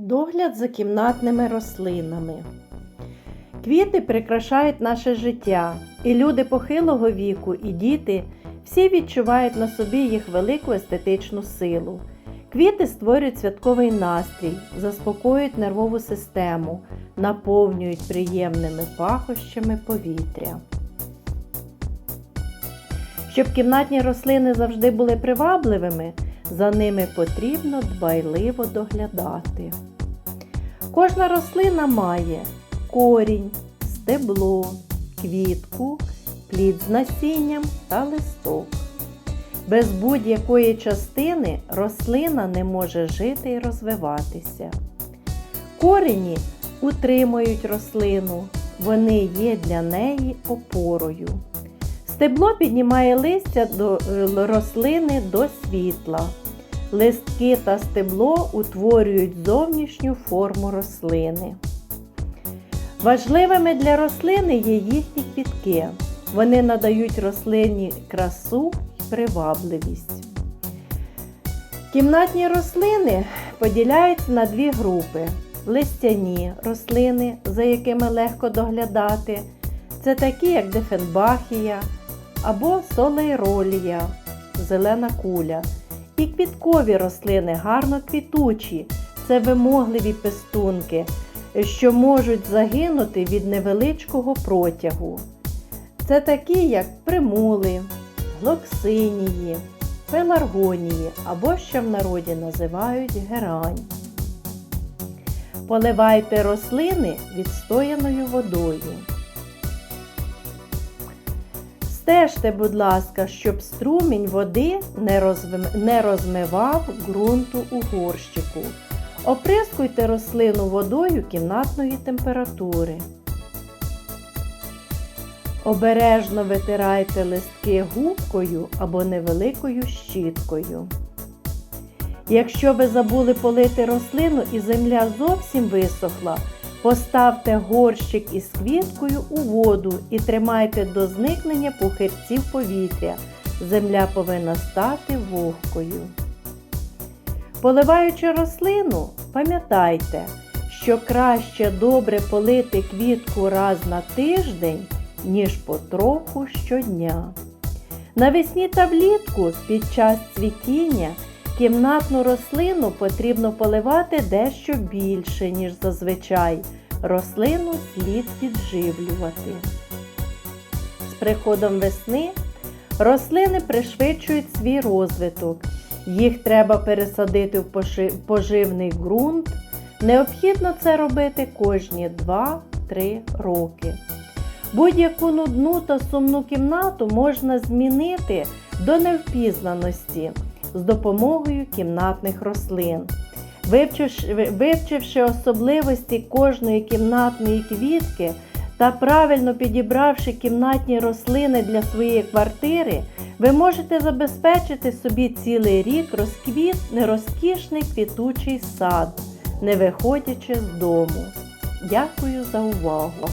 Догляд за кімнатними рослинами. Квіти прикрашають наше життя, і люди похилого віку, і діти всі відчувають на собі їх велику естетичну силу. Квіти створюють святковий настрій, заспокоюють нервову систему, наповнюють приємними пахощами повітря. Щоб кімнатні рослини завжди були привабливими, за ними потрібно дбайливо доглядати. Кожна рослина має корінь, стебло, квітку, плід з насінням та листок. Без будь-якої частини рослина не може жити і розвиватися. Корені утримують рослину, вони є для неї опорою. Стебло піднімає листя до е, рослини до світла. Листки та стебло утворюють зовнішню форму рослини. Важливими для рослини є їхні квітки. Вони надають рослині красу і привабливість. Кімнатні рослини поділяються на дві групи: листяні рослини, за якими легко доглядати. Це такі, як дефенбахія або солейролія, зелена куля. І квіткові рослини гарно квітучі. Це вимогливі пестунки, що можуть загинути від невеличкого протягу. Це такі, як примули, глоксинії, пеларгонії або що в народі називають герань. Поливайте рослини відстояною водою. Стежте, будь ласка, щоб струмінь води не, розмивав ґрунту у горщику. Оприскуйте рослину водою кімнатної температури. Обережно витирайте листки губкою або невеликою щіткою. Якщо ви забули полити рослину і земля зовсім висохла, Поставте горщик із квіткою у воду і тримайте до зникнення пухирців повітря. Земля повинна стати вогкою. Поливаючи рослину, пам'ятайте, що краще добре полити квітку раз на тиждень, ніж потроху щодня. Навесні та влітку під час цвітіння Кімнатну рослину потрібно поливати дещо більше, ніж зазвичай. Рослину слід підживлювати. З приходом весни рослини пришвидшують свій розвиток. Їх треба пересадити в поживний ґрунт. Необхідно це робити кожні 2-3 роки. Будь-яку нудну та сумну кімнату можна змінити до невпізнаності з допомогою кімнатних рослин. Вивчивши, особливості кожної кімнатної квітки та правильно підібравши кімнатні рослини для своєї квартири, ви можете забезпечити собі цілий рік розквіт, розкішний квітучий сад, не виходячи з дому. Дякую за увагу!